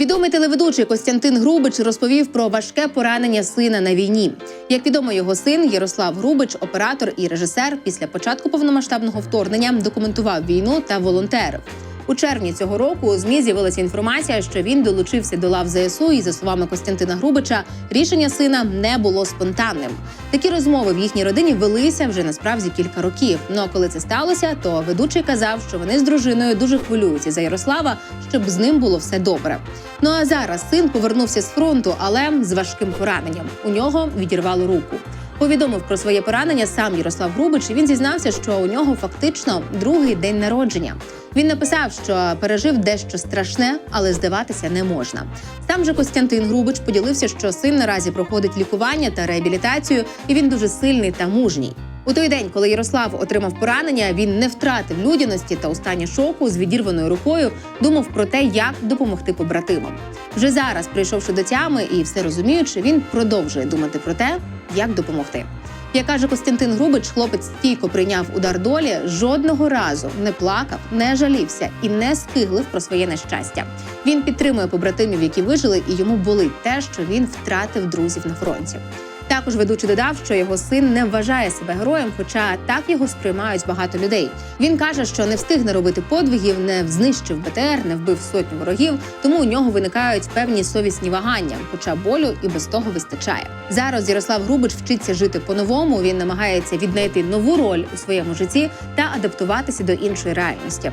Відомий телеведучий Костянтин Грубич розповів про важке поранення сина на війні. Як відомо, його син Ярослав Грубич, оператор і режисер, після початку повномасштабного вторгнення документував війну та волонтерив. У червні цього року у змі з'явилася інформація, що він долучився до лав ЗСУ, і за словами Костянтина Грубича, рішення сина не було спонтанним. Такі розмови в їхній родині велися вже насправді кілька років. Ну а коли це сталося, то ведучий казав, що вони з дружиною дуже хвилюються за Ярослава, щоб з ним було все добре. Ну а зараз син повернувся з фронту, але з важким пораненням. У нього відірвало руку. Повідомив про своє поранення сам Ярослав Грубич. і Він зізнався, що у нього фактично другий день народження. Він написав, що пережив дещо страшне, але здаватися не можна. Сам же Костянтин Грубич поділився, що син наразі проходить лікування та реабілітацію, і він дуже сильний та мужній. У той день, коли Ярослав отримав поранення, він не втратив людяності та у стані шоку з відірваною рукою думав про те, як допомогти побратимам. Вже зараз, прийшовши до тями і все розуміючи, він продовжує думати про те, як допомогти. Як каже Костянтин Грубич, хлопець стійко прийняв удар долі, жодного разу не плакав, не жалівся і не скиглив про своє нещастя. Він підтримує побратимів, які вижили, і йому болить те, що він втратив друзів на фронті. Також ведучий додав, що його син не вважає себе героєм, хоча так його сприймають багато людей. Він каже, що не встигне робити подвигів, не знищив БТР, не вбив сотню ворогів, тому у нього виникають певні совісні вагання, хоча болю і без того вистачає. Зараз Ярослав Грубич вчиться жити по-новому. Він намагається віднайти нову роль у своєму житті та адаптуватися до іншої реальності.